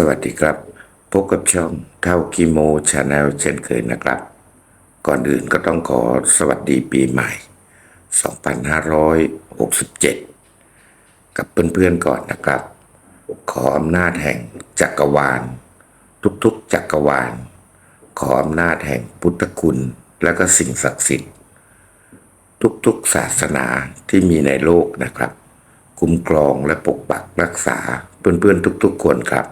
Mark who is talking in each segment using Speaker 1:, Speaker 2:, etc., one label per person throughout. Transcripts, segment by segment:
Speaker 1: สวัสดีครับ พบกับช่องเท่ากิโมชาแนลเช่นเคยนะครับ ก่อนอื่นก็ต้องขอสวัสดีปีใหม่ 2567 กับเพื่อนๆก่อนนะครับ ขออำนาจแห่งจักรวาล ทุกๆจักรวาล ขออำนาจแห่งพุทธคุณและก็สิ่งศักดิ์สิทธิ์ ทุกๆศาสนาที่มีในโลกนะครับ คุ้มครองและปกปักรักษาเพื่อนๆทุกๆคนครับ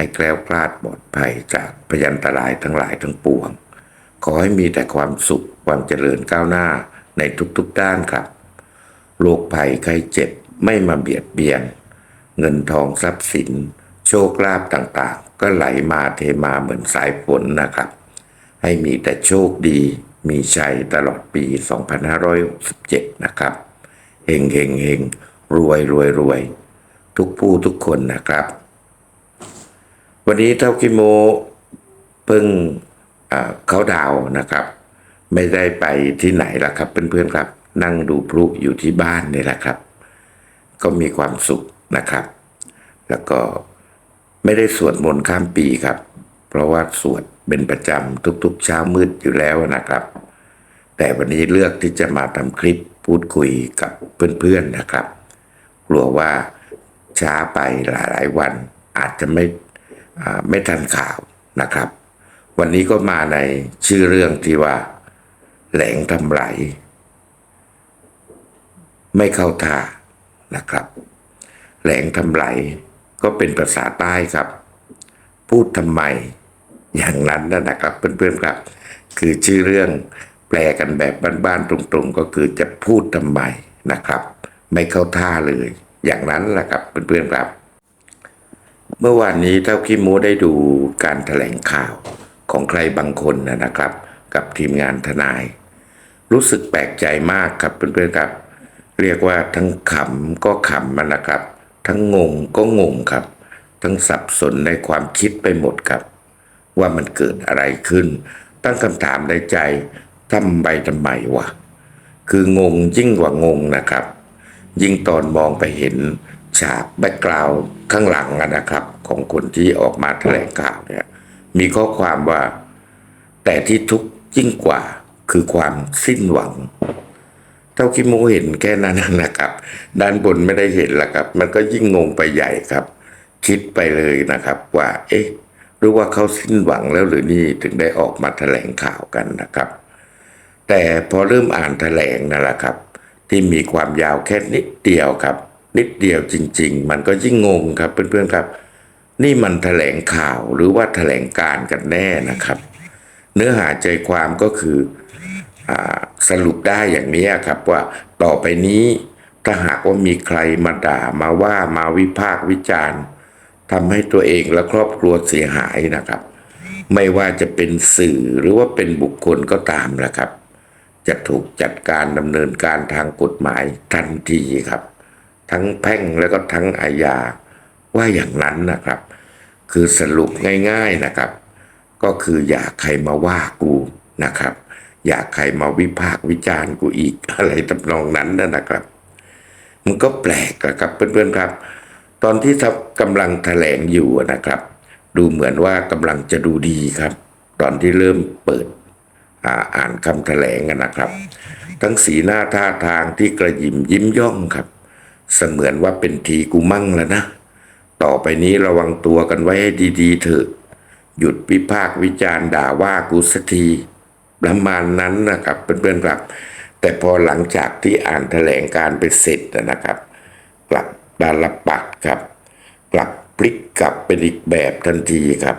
Speaker 1: ให้แคล้วคลาดปลอดภัยจากพยันตรายทั้งหลายทั้งปวง ขอให้มีแต่ความสุขความเจริญก้าวหน้าในทุกๆด้านครับ โรคภัยไข้เจ็บไม่มาเบียดเบียน เงินทองทรัพย์สิน โชคลาภต่างๆ ก็ไหลมาเทมาเหมือนสายฝนนะครับ ให้มีแต่โชคดีมีชัยตลอดปี 2567 นะครับ เฮงเฮงเฮงรวยรวยรวย ทุกผู้ทุกคนนะครับ วันนี้เท่ากิโมเพิ่งเขาดาวนะครับ ไม่ได้ไปที่ไหนละครับ เพื่อนๆครับ นั่งดูพลุอยู่ที่บ้านนี่แหละครับ ก็มีความสุขนะครับ แล้วก็ไม่ได้สวดมนต์ข้ามปีครับ เพราะว่าสวดเป็นประจำทุกๆ เช้ามืดอยู่แล้วนะครับ แต่วันนี้เลือกที่จะมาทำคลิปพูดคุยกับเพื่อนๆนะครับ กลัวว่าช้าไปหลายๆวันอาจจะไม่ ไม่ทันข่าวนะครับ วันนี้ก็มาในชื่อเรื่องที่ว่า แหลงทำไหล ไม่เข้าท่านะครับ แหลงทำไหลก็เป็นภาษาใต้ครับ พูดทำไมอย่างนั้นนะครับเพื่อนๆครับ คือชื่อเรื่องแปลกันแบบบ้านๆตรงๆ ก็คือจะพูดทำไมนะครับ ไม่เข้าท่าเลย อย่างนั้นแหละครับเพื่อนๆครับ เมื่อวานนี้เท่าขี้มูได้ดูการถแถลงข่าวของใครบางคนนะนะครับ กับทีมงานทนาย รู้สึกแปลกใจมากครับเพื่อนๆครับ เรียกว่าทั้งขำก็ขำมันนะครับ ทั้งงงก็งงครับ ทั้งสับสนในความคิดไปหมดครับ ว่ามันเกิดอะไรขึ้น ตั้งคำถามในใจทำไปทำไมวะคืองงยิ่งกว่างงนะครับ ยิ่งตอนมองไปเห็น ฉากแบ็กกราวด์ข้างหลังนะครับ ของคนที่ออกมาแถลงข่าวเนี่ยมีข้อความว่า แต่ที่ทุกข์ยิ่งกว่าคือความสิ้นหวัง เท่าที่โมเห็นแค่นั้นนะครับ ด้านบนไม่ได้เห็นละครับ มันก็ยิ่งงงไปใหญ่ครับ คิดไปเลยนะครับว่า เอ๊ะหรือว่าเขาสิ้นหวังแล้วหรือนี่ถึงได้ออกมาแถลงข่าวกันนะครับ แต่พอเริ่มอ่านแถลงนั่นแหละครับ ที่มีความยาวแค่นิดเดียวครับ นิดเดียวจริง ๆ มันก็ยิ่งงงครับเพื่อนๆครับ นี่มันแถลงข่าวหรือว่าแถลงการกันแน่นะครับ เนื้อหาใจความก็คืออสรุปได้อย่างนี้ครับว่าต่อไปนี้ถ้าหากว่ามีใครมาด่ามาว่ามาวิพากษ์วิจารณ์ทำให้ตัวเองและครอบครัวเสียหายนะครับ ไม่ว่าจะเป็นสื่อหรือว่าเป็นบุคคลก็ตามนะครับ จะถูกจัดการดำเนินการทางกฎหมายทันทีครับ ทั้งแพ่งแล้วก็ทั้งอาญาว่าอย่างนั้นนะครับ คือสรุปง่ายๆนะครับ ก็คืออยากใครมาว่ากูนะครับ อยากใครมาวิพากษ์วิจารณ์กูอีกอะไรทำนองนั้นนะนะครับ มันก็แปลกอะครับเพื่อนๆครับ ตอนที่ทับกำลังแถลงอยู่นะครับ ดูเหมือนว่ากำลังจะดูดีครับ ตอนที่เริ่มเปิดอ่าอ่านคำแถลงกันนะครับ ทั้งสีหน้าท่าทางที่กระยิมยิ้มย่องครับ เสมือนว่าเป็นทีกูมั่งแล้วนะ ต่อไปนี้ระวังตัวกันไว้ให้ดีๆเถอะ หยุดวิพากวิจารณ์ด่าว่ากูสักทีประมาณนั้นนะครับเพื่อนๆครับ แต่พอหลังจากที่อ่านแถลงการไปเสร็จนะครับ กลับดาลปัดครับ กลับพลิกกลับเป็นอีกแบบทันทีครับ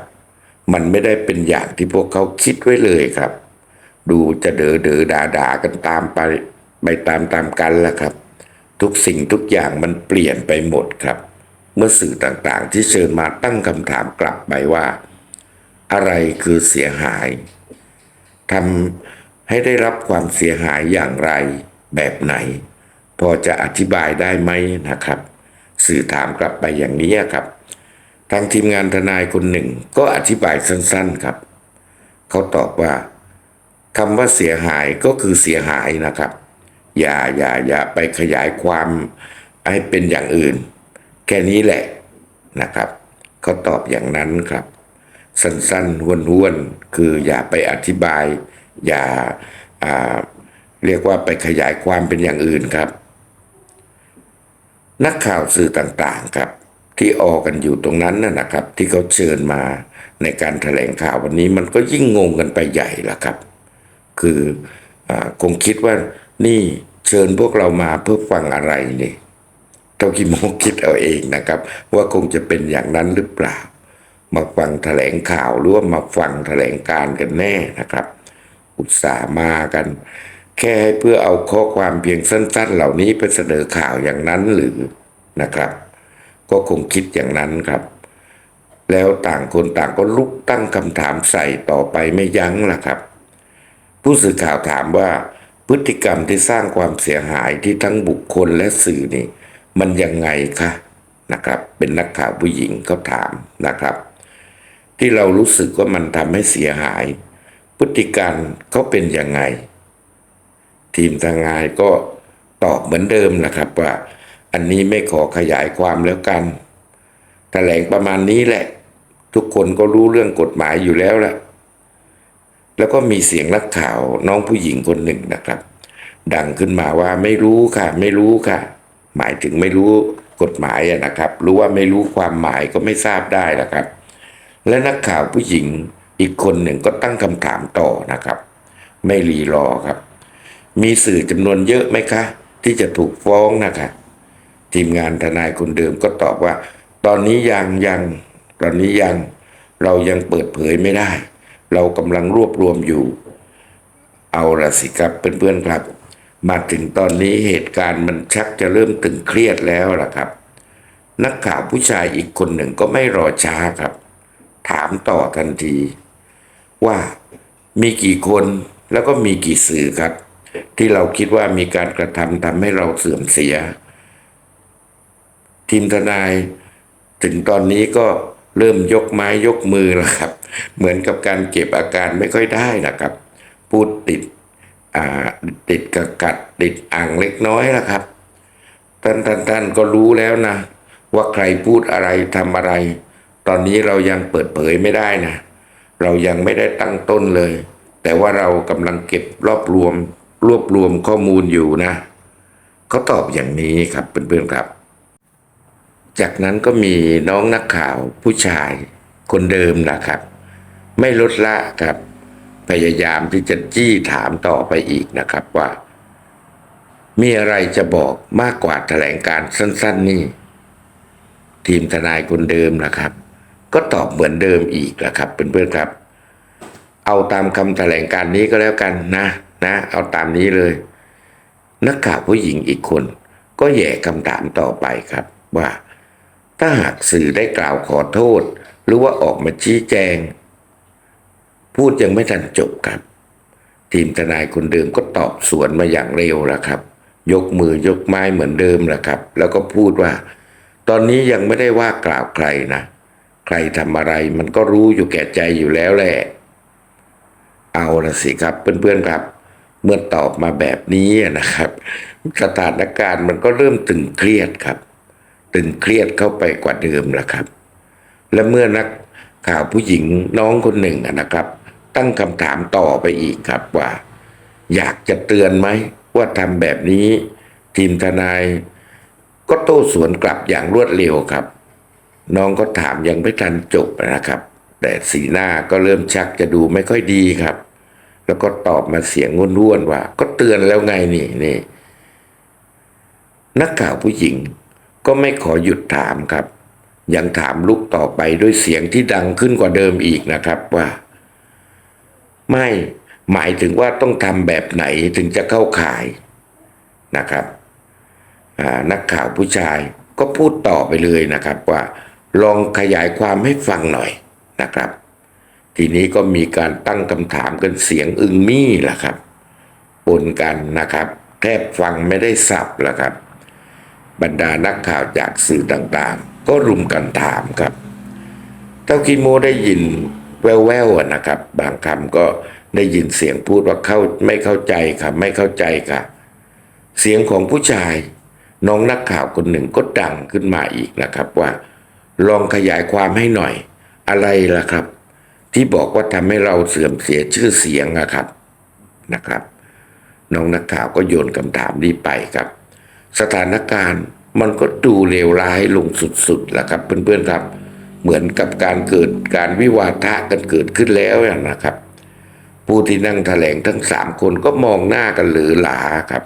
Speaker 1: มันไม่ได้เป็นอย่างที่พวกเขาคิดไว้เลยครับ ดูจะเดอเดอด่าด่ากันตามไปไปตามตามกันแล้วครับ ทุกสิ่งทุกอย่างมันเปลี่ยนไปหมดครับ เมื่อสื่อต่างๆ ที่เชิญมาตั้งคำถามกลับไปว่า อะไรคือเสียหายทำให้ได้รับความเสียหายอย่างไรแบบไหน พอจะอธิบายได้ไหมนะครับ สื่อถามกลับไปอย่างนี้ครับ ทางทีมงานทนายคนหนึ่งก็อธิบายสั้นๆครับ เขาตอบว่าคำว่าเสียหายก็คือเสียหายนะครับ อย่าอย่าอย่าไปขยายความให้เป็นอย่างอื่น แค่นี้แหละนะครับเขาตอบอย่างนั้นครับ สั้นๆห้วนๆคืออย่าไปอธิบาย อย่าาเรียกว่าไปขยายความเป็นอย่างอื่นครับ นักข่าวสื่อต่างๆครับ ที่ออกกันอยู่ตรงนั้นนะครับ ที่เขาเชิญมาในการแถลงข่าววันนี้มันก็ยิ่งงงกันไปใหญ่ละครับ คืออคงคิดว่า นี่เชิญพวกเรามาเพื่อฟังอะไรนี่เท่าที่โมคิดเอาเองนะครับ ว่าคงจะเป็นอย่างนั้นหรือเปล่า มาฟังแถลงข่าวหรือว่ามาฟังแถลงการกันแน่นะครับ อุตส่าห์มากัน แค่ให้เพื่อเอาข้อความเพียงสั้น ๆ เหล่านี้ไปเสนอข่าวอย่างนั้นหรือนะครับ ก็คงคิดอย่างนั้นครับแล้วต่างคนต่างก็ลุกตั้งคำถามใส่ต่อไปไม่ยั้งล่ะครับ ผู้สื่อข่าวถามว่า พฤติกรรมที่สร้างความเสียหายที่ทั้งบุคคลและสื่อนี่ มันยังไงคะนะครับ เป็นนักข่าวผู้หญิงเขาถามนะครับ ที่เรารู้สึกว่ามันทำให้เสียหาย พฤติการเขาเป็นยังไง ทีมทางงานก็ตอบเหมือนเดิมนะครับว่าอันนี้ไม่ขอขยายความแล้วกันแถลงประมาณนี้แหละ ทุกคนก็รู้เรื่องกฎหมายอยู่แล้วแหละ แล้วก็มีเสียงนักข่าวน้องผู้หญิงคนหนึ่งนะครับ ดังขึ้นมาว่าไม่รู้ค่ะ ไม่รู้ค่ะ หมายถึงไม่รู้กฎหมายนะครับ รู้ว่าไม่รู้ความหมายก็ไม่ทราบได้นะครับ และนักข่าวผู้หญิงอีกคนหนึ่งก็ตั้งคำถามต่อนะครับ ไม่รีรอครับ มีสื่อจำนวนเยอะไหมคะ ที่จะถูกฟ้องนะคะทีมงานทนายคนเดิมก็ตอบว่า ตอนนี้ยังยังตอนนี้ยังเรายังเปิดเผยไม่ได้ เรากำลังรวบรวมอยู่ เอาละสิครับเพื่อนๆครับ มาถึงตอนนี้เหตุการณ์มันชักจะเริ่มตึงเครียดแล้วล่ะครับ นักข่าวผู้ชายอีกคนหนึ่งก็ไม่รอช้าครับ ถามต่อทันที ว่ามีกี่คนแล้วก็มีกี่สื่อครับ ที่เราคิดว่ามีการกระทำทำให้เราเสื่อมเสีย ทีมทนายถึงตอนนี้ก็ เริ่มยกไม้ยกมือแล้วครับ เหมือนกับการเก็บอาการไม่ค่อยได้นะครับ พูดติดอ่าติดกระกัดติดอ่างเล็กน้อยนะครับท่านท่านท่านก็รู้แล้วนะ ว่าใครพูดอะไรทำอะไร ตอนนี้เรายังเปิดเผยไม่ได้นะ เรายังไม่ได้ตั้งต้นเลย แต่ว่าเรากำลังเก็บรวบรวม รวบรวมข้อมูลอยู่นะเขาตอบอย่างนี้ครับเพื่อนๆครับ จากนั้นก็มีน้องนักข่าวผู้ชายคนเดิมนะครับ ไม่ลดละครับ พยายามที่จะจี้ถามต่อไปอีกนะครับว่า มีอะไรจะบอกมากกว่าแถลงการสั้น ๆ นี่ ทีมทนายคนเดิมนะครับ ก็ตอบเหมือนเดิมอีกนะครับเพื่อนๆครับ เอาตามคำแถลงการนี้ก็แล้วกันนะนะ เอาตามนี้เลย นักข่าวผู้หญิงอีกคน ก็แย่คำถามต่อไปครับว่า ถ้าหากสื่อได้กล่าวขอโทษ หรือว่าออกมาชี้แจง พูดยังไม่ทันจบครับ ทีมทนายคนเดิมก็ตอบสวนมาอย่างเร็วแล้วครับ ยกมือยกไม้เหมือนเดิมแหละครับ แล้วก็พูดว่า ตอนนี้ยังไม่ได้ว่ากล่าวใครนะใครทำอะไรมันก็รู้อยู่แก่ใจอยู่แล้วแหละ เอาละสิครับเพื่อนๆครับ เมื่อตอบมาแบบนี้นะครับ สถานการณ์มันก็เริ่มตึงเครียดครับ ตึงเครียดเข้าไปกว่าเดิมแล้วครับ และเมื่อนักข่าวผู้หญิงน้องคนหนึ่งนะครับ ตั้งคำถามต่อไปอีกครับว่า อยากจะเตือนไหมว่าทำแบบนี้ ทีมทนาย ก็โต้สวนกลับอย่างรวดเร็วครับ น้องก็ถามยังไม่ทันจบนะครับ แต่สีหน้าก็เริ่มชักจะดูไม่ค่อยดีครับ แล้วก็ตอบมาเสียงง้วนๆว่า ก็เตือนแล้วไงนี่นี่นักข่าวผู้หญิง ก็ไม่ขอหยุดถามครับ ยังถามลุกต่อไปด้วยเสียงที่ดังขึ้นกว่าเดิมอีกนะครับว่า ไม่หมายถึงว่าต้องทำแบบไหนถึงจะเข้าข่ายนะครับนักข่าวผู้ชายก็พูดต่อไปเลยนะครับว่าลองขยายความให้ฟังหน่อยนะครับ ทีนี้ก็มีการตั้งคำถามกันเสียงอึงมี่ล่ะครับปนกันนะครับ แทบฟังไม่ได้สับล่ะครับ บรรดานักข่าวจากสื่อต่างๆ ก็รุมกันถามครับเท่าคิโมได้ยินแว่วๆนะครับ บางคำก็ได้ยินเสียงพูดว่าเข้าไม่เข้าใจค่ะไม่เข้าใจค่ะ เสียงของผู้ชายน้องนักข่าวคนหนึ่งก็ดังขึ้นมาอีกนะครับว่า ลองขยายความให้หน่อย อะไรล่ะครับ ที่บอกว่าทำให้เราเสื่อมเสียชื่อเสียงอะครับนะครับ น้องนักข่าวก็โยนคำถามนี้ไปครับ สถานการณ์มันก็ดูเลวร้ายลงสุดๆแล้วครับเพื่อนๆครับ เหมือนกับการเกิดการวิวาทะกันเกิดขึ้นแล้วนะครับ ผู้ที่นั่งแถลงทั้งสามคนก็มองหน้ากันหรือหลาครับ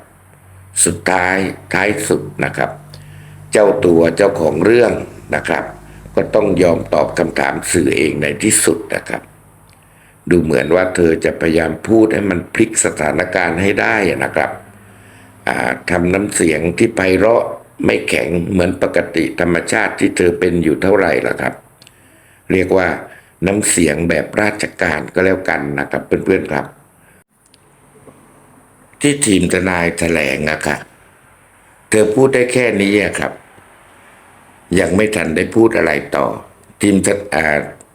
Speaker 1: สุดท้ายท้ายสุดนะครับ เจ้าตัวเจ้าของเรื่องนะครับ ก็ต้องยอมตอบคำถามสื่อเองในที่สุดนะครับ ดูเหมือนว่าเธอจะพยายามพูดให้มันพลิกสถานการณ์ให้ได้นะครับ ทำน้ำเสียงที่ไพเราะไม่แข็งเหมือนปกติธรรมชาติที่เธอเป็นอยู่เท่าไหร่ล่ะครับ เรียกว่าน้ำเสียงแบบราชการก็แล้วกันนะครับเพื่อนๆครับ ที่ทีมทนายแถลงอะค่ะ เธอพูดได้แค่นี้ครับ ยังไม่ทันได้พูดอะไรต่อ ทีม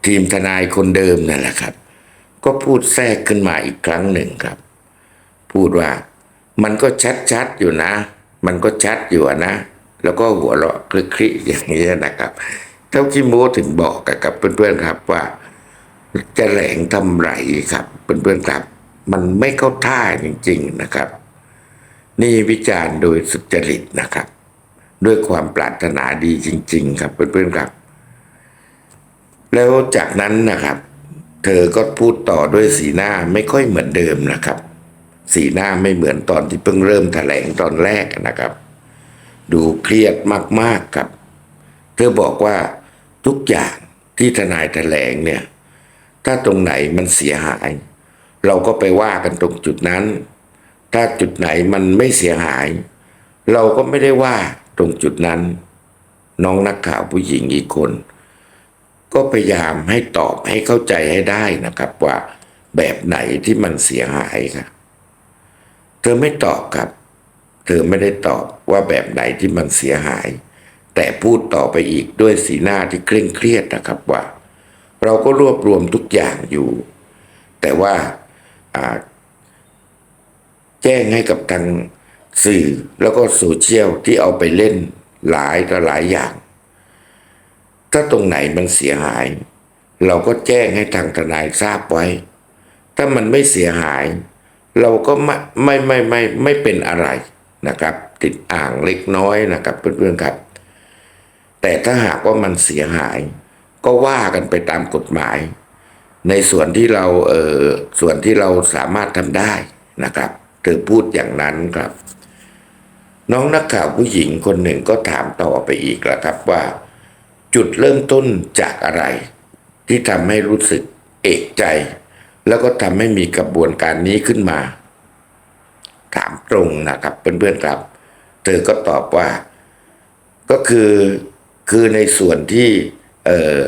Speaker 1: ทีมทนายคนเดิมนั่นแหละครับ ก็พูดแทรกขึ้นมาอีกครั้งหนึ่งครับ พูดว่า มันก็ชัดๆอยู่นะ มันก็ชัดอยู่นะ แล้วก็หัวเราะคลิกๆอย่างนี้นะครับเท่าที่โมถึงบอกกับเพื่อนๆครับว่าจะแหลงทำไรครับเพื่อนๆครับ มันไม่เข้าท่าจริง ๆนะครับ นี่วิจารณ์โดยสุจริตนะครับ ด้วยความปรารถนาดีจริง ๆ ครับเพื่อนๆครับ แล้วจากนั้นนะครับ เธอก็พูดต่อด้วยสีหน้าไม่ค่อยเหมือนเดิมนะครับ สีหน้าไม่เหมือนตอนที่เพิ่งเริ่มแถลงตอนแรกนะครับ ดูเครียดมากๆครับ เธอบอกว่าทุกอย่างที่ทนายแถลงเนี่ย ถ้าตรงไหนมันเสียหาย เราก็ไปว่ากันตรงจุดนั้น ถ้าจุดไหนมันไม่เสียหาย เราก็ไม่ได้ว่าตรงจุดนั้น น้องนักข่าวผู้หญิงอีกคน ก็พยายามให้ตอบให้เข้าใจให้ได้นะครับว่าแบบไหนที่มันเสียหายครับ เธอไม่ตอบครับ เธอไม่ได้ตอบว่าแบบไหนที่มันเสียหาย แต่พูดต่อไปอีกด้วยสีหน้าที่เคร่งเครียดนะครับว่า เราก็รวบรวมทุกอย่างอยู่ แต่ว่าแจ้งให้กับทางสื่อแล้วก็โซเชียลที่เอาไปเล่นหลายต่อหลายอย่าง ถ้าตรงไหนมันเสียหาย เราก็แจ้งให้ทางทนายทราบไว้ ถ้ามันไม่เสียหาย เราก็ไม่ไม่ไม่ไม่ไม่เป็นอะไรนะครับ ติดอ่างเล็กน้อยนะครับเพื่อนๆครับ แต่ถ้าหากว่ามันเสียหาย ก็ว่ากันไปตามกฎหมาย ในส่วนที่เราเออส่วนที่เราสามารถทำได้นะครับเธอพูดอย่างนั้นครับ น้องนักข่าวผู้หญิงคนหนึ่งก็ถามต่อไปอีกแล้วครับว่า จุดเริ่มต้นจากอะไร ที่ทำให้รู้สึกเอกใจ แล้วก็ทำให้มีกระบวนการนี้ขึ้นมา ถามตรงนะครับเพื่อนๆครับ เธอก็ตอบว่า ก็คือคือในส่วนที่เออ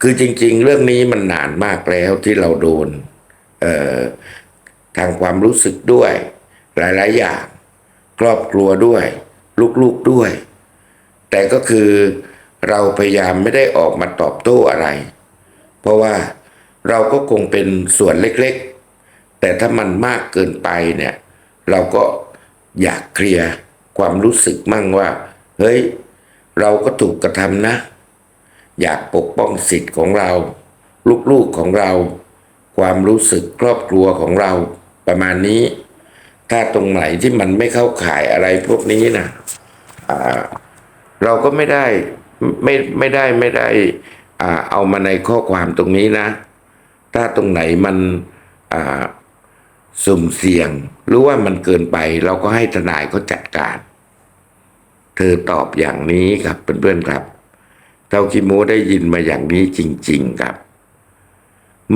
Speaker 1: คือจริง ๆ เรื่องนี้มันนานมากแล้วที่เราโดนเออทางความรู้สึกด้วย หลายๆ อย่าง ครอบครัวด้วย ลูกๆด้วย แต่ก็คือเราพยายามไม่ได้ออกมาตอบโต้อะไร เพราะว่า เราก็คงเป็นส่วนเล็กๆ แต่ถ้ามันมากเกินไปเนี่ย เราก็อยากเคลียร์ความรู้สึกมั่งว่า เฮ้ย เราก็ถูกกระทำนะ อยากปกป้องสิทธิ์ของเรา ลูกๆของเรา ความรู้สึกครอบครัวของเราประมาณนี้ ถ้าตรงไหนที่มันไม่เข้าข่ายอะไรพวกนี้นะอ่าเราก็ไม่ได้ไม่ไม่ได้ไม่ได้อ่าเอามาในข้อความตรงนี้นะ ถ้าตรงไหนมันสุ่มเสี่ยง หรือว่ามันเกินไป เราก็ให้ทนายเขาจัดการ เธอตอบอย่างนี้ครับเพื่อนๆครับ เท่าคิโมได้ยินมาอย่างนี้จริง ๆครับ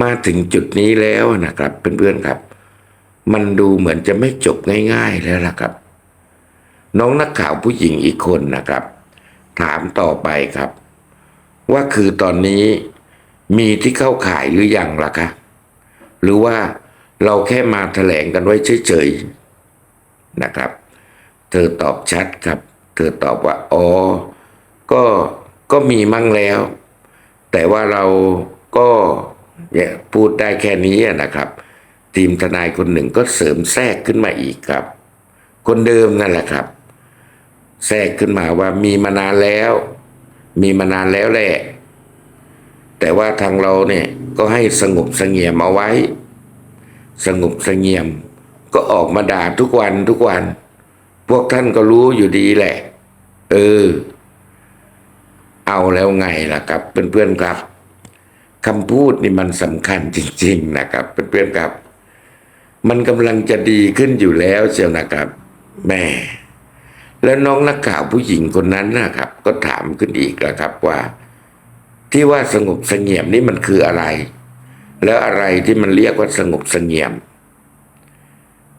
Speaker 1: มาถึงจุดนี้แล้วนะครับเพื่อนๆครับ มันดูเหมือนจะไม่จบง่าย ๆแล้วล่ะครับ น้องนักข่าวผู้หญิงอีกคนนะครับ ถามต่อไปครับ ว่าคือตอนนี้ มีที่เข้าข่ายหรือยังล่ะคะหรือว่าเราแค่มาแถลงกันไว้เฉยๆนะครับ เธอตอบชัดครับ เธอตอบว่าอ๋อก็ก็มีมั่งแล้ว แต่ว่าเราก็เนี่ยพูดได้แค่นี้นะครับ ทีมทนายคนหนึ่งก็เสริมแทรกขึ้นมาอีกครับ คนเดิมนั่นแหละครับ แทรกขึ้นมาว่ามีมานานแล้ว มีมานานแล้วแหละ แต่ว่าทางเราเนี่ยก็ให้สงบเสงี่ยมเอาไว้ สงบเสงี่ยม ก็ออกมาด่าทุกวันทุกวัน พวกท่านก็รู้อยู่ดีแหละ เออ เอาแล้วไงล่ะครับเพื่อนๆครับคำพูดนี่มันสำคัญจริง ๆ นะครับเพื่อนๆครับ มันกำลังจะดีขึ้นอยู่แล้วเชียวนะครับแม่แล้วน้องนักข่าวผู้หญิงคนนั้นนะครับ ก็ถามขึ้นอีกแล้วครับว่า ที่ว่าสงบเสงี่ยมนี่มันคืออะไร แล้วอะไรที่มันเรียกว่าสงบเสงี่ยม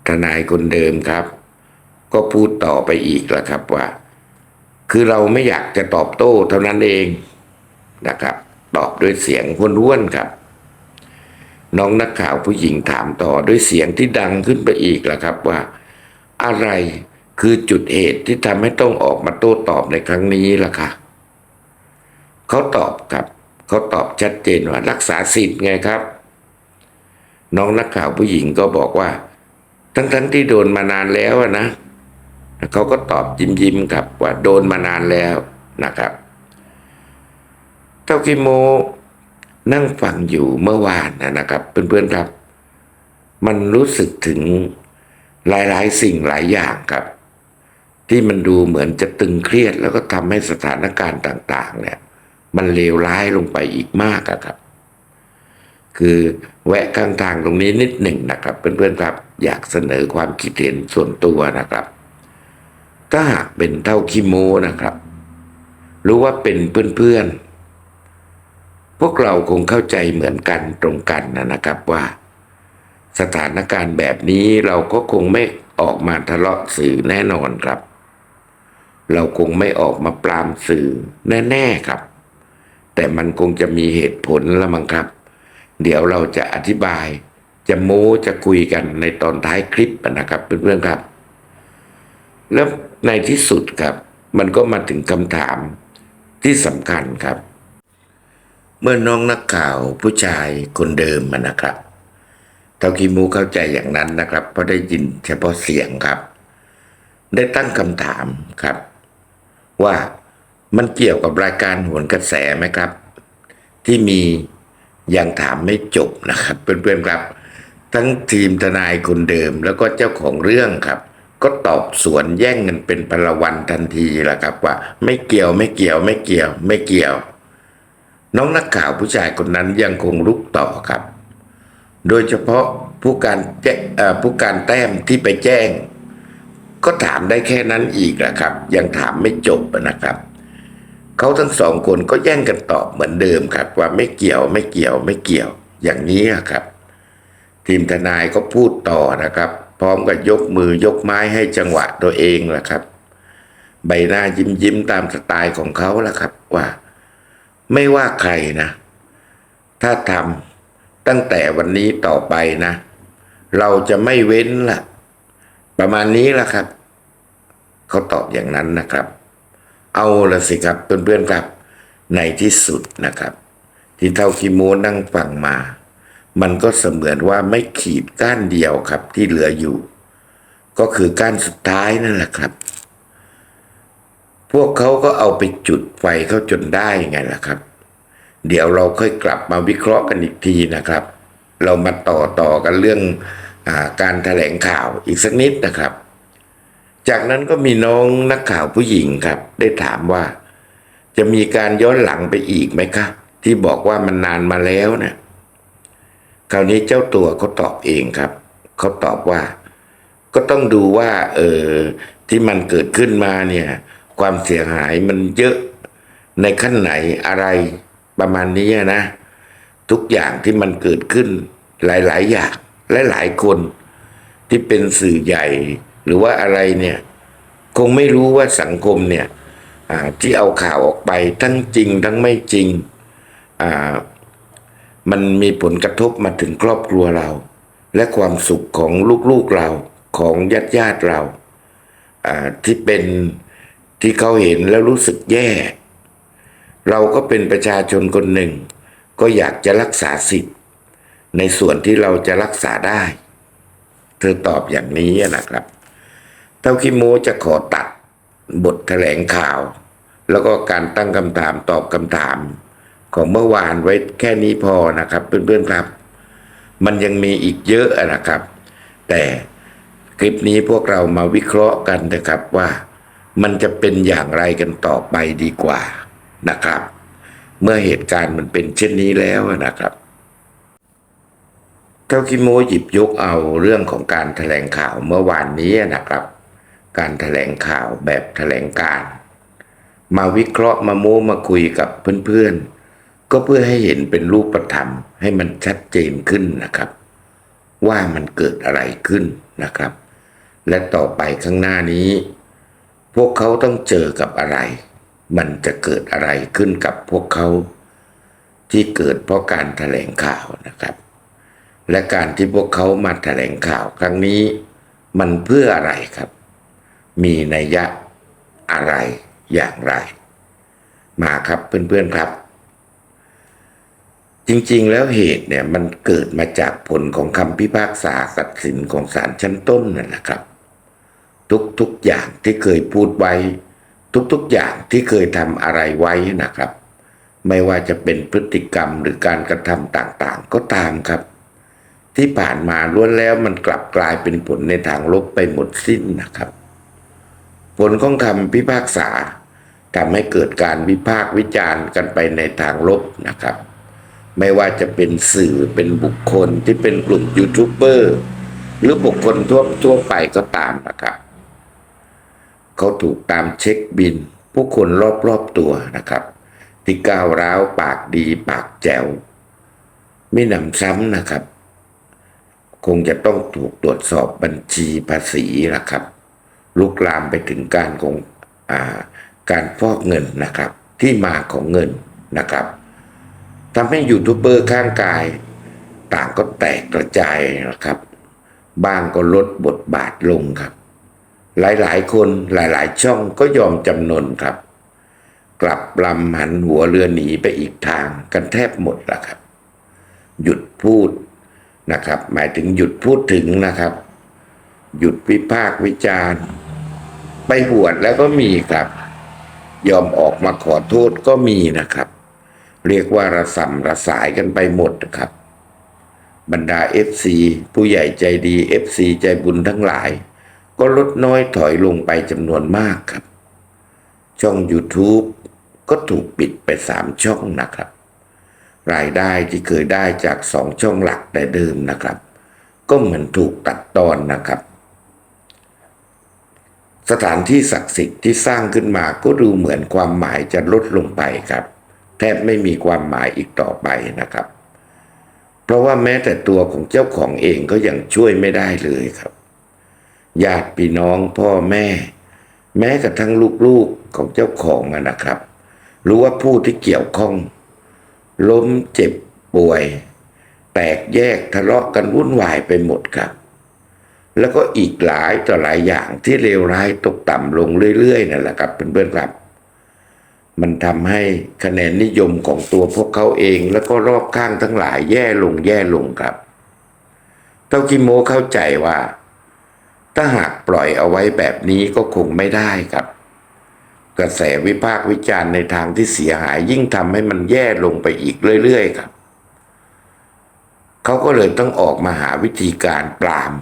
Speaker 1: ทนายคนเดิมครับ ก็พูดต่อไปอีกแล้วครับว่า คือเราไม่อยากจะตอบโต้เท่านั้นเองนะครับ ตอบด้วยเสียงห้วนๆครับ น้องนักข่าวผู้หญิงถามต่อด้วยเสียงที่ดังขึ้นไปอีกแล้วครับว่า อะไรคือจุดเหตุที่ทำให้ต้องออกมาโต้ตอบในครั้งนี้ล่ะค่ะ เขาตอบครับเขาตอบชัดเจนว่า รักษาสิทธิ์ไงครับ น้องนักข่าวผู้หญิงก็บอกว่า ทั้งๆที่โดนมานานแล้วนะเขาก็ตอบยิ้มยิ้มครับว่าโดนมานานแล้วนะครับ เท่ากิโมนั่งฟังอยู่เมื่อวานนะครับเพื่อนๆครับ มันรู้สึกถึงหลายๆ สิ่งหลายอย่างครับ ที่มันดูเหมือนจะตึงเครียดแล้วก็ทำให้สถานการณ์ต่าง ๆ เนี่ย มันเลวร้ายลงไปอีกมากอะครับ คือแวะข้างทางตรงนี้นิดหนึ่งนะครับเพื่อนๆครับ อยากเสนอความคิดเห็นส่วนตัวนะครับ ถ้าหากเป็นเท่าคิโมนะครับ รู้ว่าเป็นเพื่อนๆพวกเราคงเข้าใจเหมือนกันตรงกันนะนะครับว่า สถานการณ์แบบนี้เราก็คงไม่ออกมาทะเลาะสื่อแน่นอนครับ เราคงไม่ออกมาปรามสื่อแน่ ๆครับ แต่มันคงจะมีเหตุผลละมั้งครับ เดี๋ยวเราจะอธิบาย จะโม้จะคุยกันในตอนท้ายคลิปนะครับเพื่อนๆครับ แล้วในที่สุดครับ มันก็มาถึงคำถามที่สำคัญครับ เมื่อน้องนักข่าวผู้ชายคนเดิมมันนะครับเท่าที่มูเข้าใจอย่างนั้นนะครับเพราะได้ยินเฉพาะเสียงครับ ได้ตั้งคำถามครับ ว่า มันเกี่ยวกับรายการโหนกระแสไหมครับ ที่มียังถามไม่จบนะครับเพื่อนๆครับ ทั้งทีมทนายคนเดิมแล้วก็เจ้าของเรื่องครับ ก็ตอบสวนแย่งกันเป็นพลวันทันทีแหละครับ ว่า ไม่เกี่ยวไม่เกี่ยวไม่เกี่ยว ไม่เกี่ยว น้องนักข่าวผู้ชายคนนั้นยังคงลุกต่อครับ โดยเฉพาะผู้การแจ้เอ่อผู้การแต้มที่ไปแจ้ง ก็ถามได้แค่นั้นอีกละครับ ยังถามไม่จบนะครับ เขาทั้งสองคนก็แย่งกันตอบเหมือนเดิมครับ ว่าไม่เกี่ยวไม่เกี่ยวไม่เกี่ยวอย่างนี้ครับ ทีมทนายก็พูดต่อนะครับ พร้อมกับยกมือยกไม้ให้จังหวะตัวเองแหะครับ ใบหน้ายิ้มยิ้มตามสไตล์ของเขาแหละครับว่า ไม่ว่าใครนะ ถ้าทำตั้งแต่วันนี้ต่อไปนะ เราจะไม่เว้นละประมาณนี้แหละครับ เขาตอบอย่างนั้นนะครับ เอาละสิครับเพื่อนๆครับในที่สุดนะครับ ที่เท่าคิโมนั่งฟังมา มันก็เสมือนว่าไม่ขีดก้านเดียวครับที่เหลืออยู่ ก็คือก้านสุดท้ายนั่นแหละครับ พวกเขาก็เอาไปจุดไฟเขาจนได้ไงล่ะครับ เดี๋ยวเราค่อยกลับมาวิเคราะห์กันอีกทีนะครับ เรามาต่อต่อกันเรื่องอาการแถลงข่าวอีกสักนิดนะครับ จากนั้นก็มีน้องนักข่าวผู้หญิงครับ ได้ถามว่า จะมีการย้อนหลังไปอีกไหมคะที่บอกว่ามันนานมาแล้วเนะี่ยคราวนี้เจ้าตัวเขาตอบเองครับเขาตอบว่า ก็ต้องดูว่า เออที่มันเกิดขึ้นมาเนี่ย ความเสียหายมันเยอะในขั้นไหนอะไรประมาณนี้นะ ทุกอย่างที่มันเกิดขึ้นหลาย ๆ อย่างและหลายคนที่เป็นสื่อใหญ่ หรือว่าอะไรเนี่ยคงไม่รู้ว่าสังคมเนี่ยที่เอาข่าวออกไปทั้งจริงทั้งไม่จริงมันมีผลกระทบมาถึงครอบครัวเรา และความสุขของลูกๆเราของญาติญาติเราที่เป็นที่เขาเห็นแล้วรู้สึกแย่ เราก็เป็นประชาชนคนหนึ่ง ก็อยากจะรักษาสิทธิ์ ในส่วนที่เราจะรักษาได้ เธอตอบอย่างนี้นะครับ เท่าคิโมจะขอตัดบทแถลงข่าว แล้วก็การตั้งคำถามตอบคำถาม ของเมื่อวานไว้แค่นี้พอนะครับ เพื่อนๆครับ มันยังมีอีกเยอะนะครับ แต่คลิปนี้พวกเรามาวิเคราะห์กันนะครับว่ามันจะเป็นอย่างไรกันต่อไปดีกว่านะครับ เมื่อเหตุการณ์มันเป็นเช่นนี้แล้วนะครับเท่าคิโมหยิบยกเอาเรื่องของการแถลงข่าวเมื่อวานนี้นะครับ การแถลงข่าวแบบแถลงการ มาวิเคราะห์มาโม้มาคุยกับเพื่อนๆ ก็เพื่อให้เห็นเป็นรูปธรรม ให้มันชัดเจนขึ้นนะครับ ว่ามันเกิดอะไรขึ้นนะครับ และต่อไปข้างหน้านี้ พวกเขาต้องเจอกับอะไร มันจะเกิดอะไรขึ้นกับพวกเขาที่เกิดเพราะการแถลงข่าวนะครับ และการที่พวกเขามาแถลงข่าวครั้งนี้ มันเพื่ออะไรครับ มีนัยยะอะไรอย่างไร มาครับเพื่อนๆครับ จริงๆแล้วเหตุเนี่ยมันเกิดมาจากผลของคำพิพากษาตัดสินของศาลชั้นต้นนั่นแหละครับ ทุกๆอย่างที่เคยพูดไว้ ทุกๆอย่างที่เคยทำอะไรไว้นะครับ ไม่ว่าจะเป็นพฤติกรรมหรือการกระทำต่างๆ ก็ตามครับที่ผ่านมาล้วนแล้วมันกลับกลายเป็นผลในทางลบไปหมดสิ้นนะครับ ผลของคำพิพากษาทำให้เกิดการวิพากษ์วิจารณ์กันไปในทางลบนะครับ ไม่ว่าจะเป็นสื่อเป็นบุคคลที่เป็นกลุ่มยูทูบเบอร์หรือบุคคลทั่วทั่วไปก็ตามนะครับ เขาถูกตามเช็คบิน ผู้คนรอบๆตัวนะครับ ที่ก้าวร้าวปากดีปากแจ๋วไม่นำซ้ำนะครับ คงจะต้องถูกตรวจสอบบัญชีภาษีนะครับ ลุกลามไปถึงการของอาการฟอกเงินนะครับ ที่มาของเงินนะครับทำให้ยูทูบเบอร์ข้างกาย ต่างก็แตกกระจายนะครับ บ้างก็ลดบทบาทลงครับ หลายๆ คนหลายๆ ช่องก็ยอมจำนนครับ กลับลำหันหัวเรือหนีไปอีกทางกันแทบหมดละครับ หยุดพูดนะครับ หมายถึงหยุดพูดถึงนะครับ หยุดวิพากษ์วิจารณ์ ไปบวชแล้วก็มีครับ ยอมออกมาขอโทษก็มีนะครับ เรียกว่าระสำระสายกันไปหมดนะครับ บรรดา FC ผู้ใหญ่ใจดี FC ใจบุญทั้งหลาย ก็ลดน้อยถอยลงไปจำนวนมากครับ ช่อง YouTube ก็ถูกปิดไปสามช่องนะครับ รายได้ที่เคยได้จากสองช่องหลักแต่เดิมนะครับ ก็เหมือนถูกตัดตอนนะครับ สถานที่ศักดิ์สิทธิ์ที่สร้างขึ้นมาก็ดูเหมือนความหมายจะลดลงไปครับ แทบไม่มีความหมายอีกต่อไปนะครับ เพราะว่าแม้แต่ตัวของเจ้าของเองก็ยังช่วยไม่ได้เลยครับญาติพี่น้องพ่อแม่ แม้กระทั่งลูกๆของเจ้าของนะครับรู้ว่าผู้ที่เกี่ยวข้อง ล้มเจ็บป่วย แตกแยกทะเลาะกันวุ่นวายไปหมดครับ แล้วก็อีกหลายต่อหลายอย่างที่เลวร้ายตกต่ำลงเรื่อยๆนั่นแหละครับเพื่อนๆครับ มันทำให้คะแนนนิยมของตัวพวกเขาเองแล้วก็รอบข้างทั้งหลายแย่ลงแย่ลงครับเต้ากิโมเข้าใจว่า ถ้าหากปล่อยเอาไว้แบบนี้ก็คงไม่ได้ครับ กระแสวิพากษ์วิจารณ์ในทางที่เสียหายยิ่งทำให้มันแย่ลงไปอีกเรื่อยๆครับ เขาก็เลยต้องออกมาหาวิธีการปราม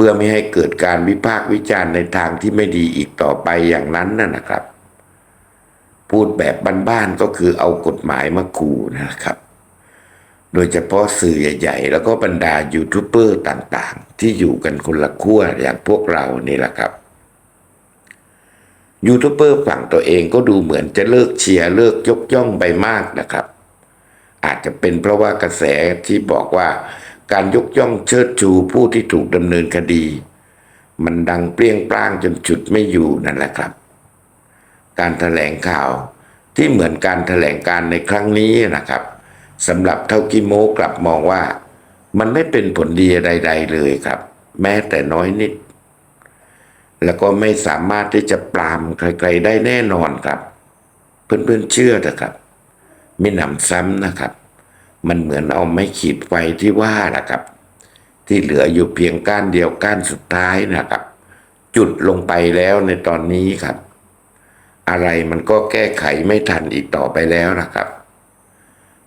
Speaker 1: พื่อไม่ให้เกิดการวิพากษ์วิจารณ์ในทางที่ไม่ดีอีกต่อไปอย่างนั้นน่ะนะครับ พูดแบบบ้านๆก็คือเอากฎหมายมาขู่นะครับ โดยเฉพาะสื่อใหญ่ ๆ แล้วก็บรรดายูทูบเบอร์ต่างๆ ที่อยู่กันคนละขั้วอย่างพวกเรานี่แหละครับยูทูบเบอร์ฝั่งตัวเองก็ดูเหมือนจะเลิกเชียร์เลิกยกย่องไปมากนะครับ อาจจะเป็นเพราะว่ากระแสที่บอกว่า การยกย่องเชิดชูผู้ที่ถูกดำเนินคดี มันดังเปรี้ยงปร้างจนจุดไม่อยู่นั่นแหละครับ การแถลงข่าวที่เหมือนการแถลงการในครั้งนี้นะครับสำหรับเท่ากิโมกลับมองว่า มันไม่เป็นผลดีใด ๆ เลยครับ แม้แต่น้อยนิด แล้วก็ไม่สามารถที่จะปรามใครๆได้แน่นอนครับ เพื่อนๆเชื่อเถอะครับ ไม่หนำซ้ำนะครับ มันเหมือนเอาไม้ขีดไฟที่ว่านะครับ ที่เหลืออยู่เพียงก้านเดียวก้านสุดท้ายนะครับ จุดลงไปแล้วในตอนนี้ครับ อะไรมันก็แก้ไขไม่ทันอีกต่อไปแล้วนะครับ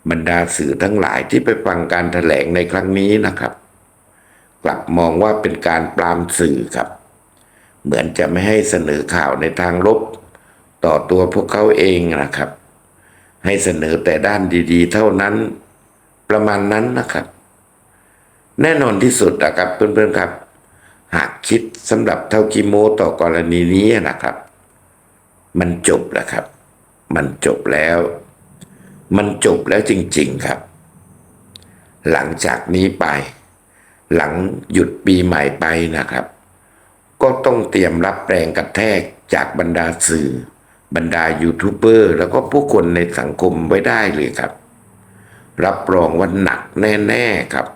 Speaker 1: บรรดาสื่อทั้งหลายที่ไปฟังการแถลงในครั้งนี้นะครับ กลับมองว่าเป็นการปรามสื่อครับ เหมือนจะไม่ให้เสนอข่าวในทางลบ ต่อตัวพวกเขาเองนะครับ ให้เสนอแต่ด้านดี ๆ เท่านั้น ประมาณนั้นนะครับ แน่นอนที่สุดนะครับเพื่อนๆครับ หากคิดสำหรับเท่ากิโมต่อกรณีนี้นะครับ มันจบแล้วครับ มันจบแล้ว มันจบแล้วจริง ๆครับ หลังจากนี้ไป หลังหยุดปีใหม่ไปนะครับ ก็ต้องเตรียมรับแรงกระแทกจากบรรดาสื่อ บรรดายูทูบเบอร์ แล้วก็ผู้คนในสังคมไว้ได้เลยครับ รับรองว่าหนักแน่ๆครับ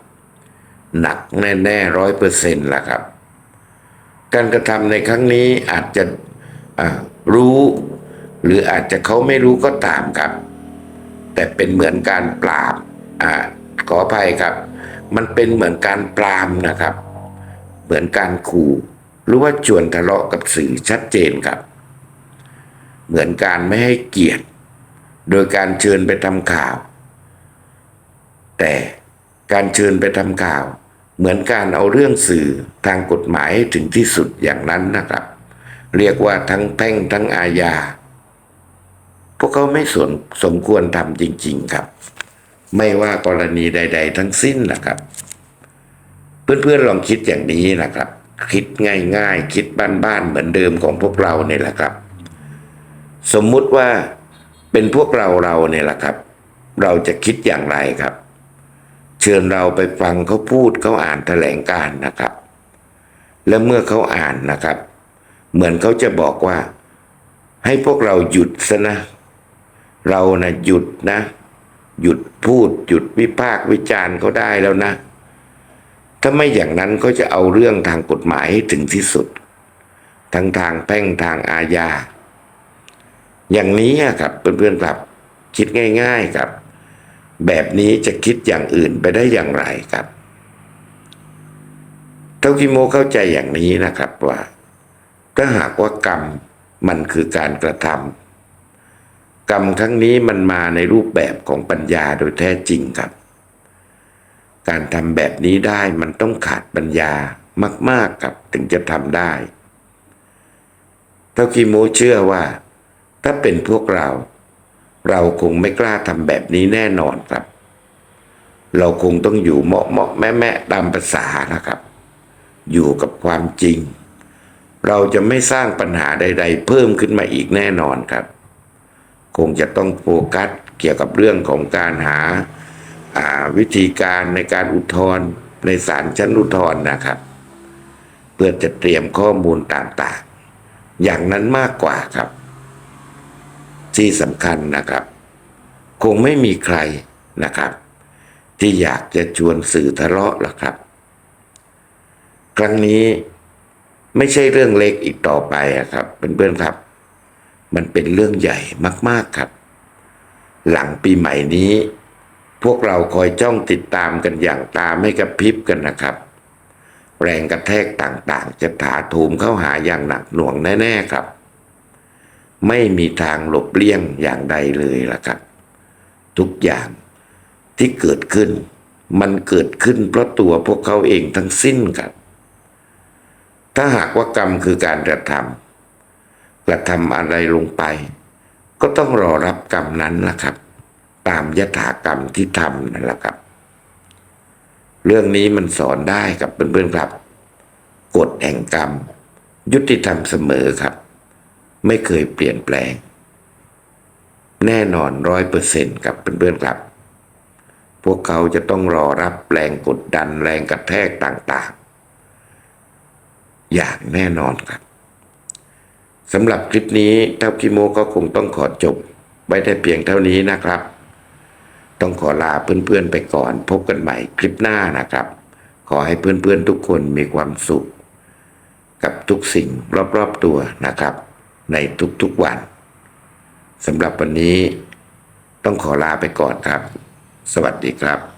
Speaker 1: หนักแน่ๆร้อยเปอร์เซ็นต์ละครับ การกระทำในครั้งนี้อาจจะอ่ารู้หรืออาจจะเขาไม่รู้ก็ตามครับ แต่เป็นเหมือนการปราบอ่าขออภัยครับ มันเป็นเหมือนการปรามนะครับ เหมือนการขู่หรือว่าชวนทะเลาะกับสื่อชัดเจนครับ เหมือนการไม่ให้เกียรติ โดยการเชิญไปทำข่าว แต่การเชิญไปทำข่าว เหมือนการเอาเรื่องสื่อทางกฎหมายให้ถึงที่สุดอย่างนั้นนะครับ เรียกว่าทั้งแพ่งทั้งอาญา พวกเขาไม่สนสมควรทำจริง ๆครับ ไม่ว่ากรณีใด ๆ ทั้งสิ้นนะครับ เพื่อนๆลองคิดอย่างนี้นะครับ คิดง่ายๆ คิดบ้านๆเหมือนเดิมของพวกเราเนี่ยแหละครับ สมมุติว่าเป็นพวกเราเราเนี่ยแหละครับ เราจะคิดอย่างไรครับ เชิญเราไปฟังเขาพูดเขาอ่านแถลงการนะครับ แล้วเมื่อเขาอ่านนะครับ เหมือนเขาจะบอกว่า ให้พวกเราหยุดซะนะ เรานะหยุดนะ หยุดพูดหยุดวิพากษ์วิจารณ์เขาได้แล้วนะ ถ้าไม่อย่างนั้นก็จะเอาเรื่องทางกฎหมายให้ถึงที่สุด ทั้งทางแพ่งทางอาญาอย่างนี้อะครับเพื่อนๆครับ คิดง่าย ๆครับ แบบนี้จะคิดอย่างอื่นไปได้อย่างไรครับเท่าที่โมเข้าใจอย่างนี้นะครับว่า ถ้าหากว่ากรรมมันคือการกระทำกรรมครั้งนี้มันมาในรูปแบบของปัญญาโดยแท้จริงครับ การทำแบบนี้ได้มันต้องขาดปัญญามาก ๆครับถึงจะทำได้เท่าที่โมเชื่อว่า ถ้าเป็นพวกเรา เราคงไม่กล้าทำแบบนี้แน่นอนครับ เราคงต้องอยู่เหมาะเหมาะแม่แม่ตามภาษานะครับ อยู่กับความจริง เราจะไม่สร้างปัญหาใด ๆ เพิ่มขึ้นมาอีกแน่นอนครับ คงจะต้องโฟกัสเกี่ยวกับเรื่องของการหาาวิธีการในการอุทธรณ์ในศาลชั้นอุทธรณ์นะครับ เพื่อจะเตรียมข้อมูลต่างๆ อย่างนั้นมากกว่าครับ ที่สำคัญนะครับ คงไม่มีใครนะครับ ที่อยากจะชวนสื่อทะเลาะหรอกครับ ครั้งนี้ไม่ใช่เรื่องเล็กอีกต่อไปอะครับเพื่อนๆครับ มันเป็นเรื่องใหญ่มากๆครับ หลังปีใหม่นี้ พวกเราคอยจ้องติดตามกันอย่างตาไม่กระพริบกันนะครับ แรงกระแทกต่างๆ จะถาโถมเข้าหาอย่างหนักหน่วงแน่ ๆ ครับ ไม่มีทางหลบเลี่ยงอย่างใดเลยล่ะครับ ทุกอย่างที่เกิดขึ้น มันเกิดขึ้นเพราะตัวพวกเขาเองทั้งสิ้นครับ ถ้าหากว่ากรรมคือการกระทำกระทำอะไรลงไป ก็ต้องรอรับกรรมนั้นล่ะครับ ตามยถากรรมที่ทำนั่นแหละครับ เรื่องนี้มันสอนได้กับเพื่อนๆครับกฎแห่งกรรม ยุติธรรมเสมอครับ ไม่เคยเปลี่ยนแปลง แน่นอนร้อยเปอร์เซ็นต์กับเพื่อนๆครับ พวกเขาจะต้องรอรับแรงกดดันแรงกระแทกต่างๆ อย่างแน่นอนครับสำหรับคลิปนี้เท่าคิโมก็คงต้องขอจบไว้แต่เพียงเท่านี้นะครับ ต้องขอลาเพื่อนๆไปก่อน พบกันใหม่คลิปหน้านะครับ ขอให้เพื่อนๆทุกคนมีความสุข กับทุกสิ่งรอบๆตัวนะครับ ในทุกๆวันสำหรับวันนี้ต้องขอลาไปก่อนครับ สวัสดีครับ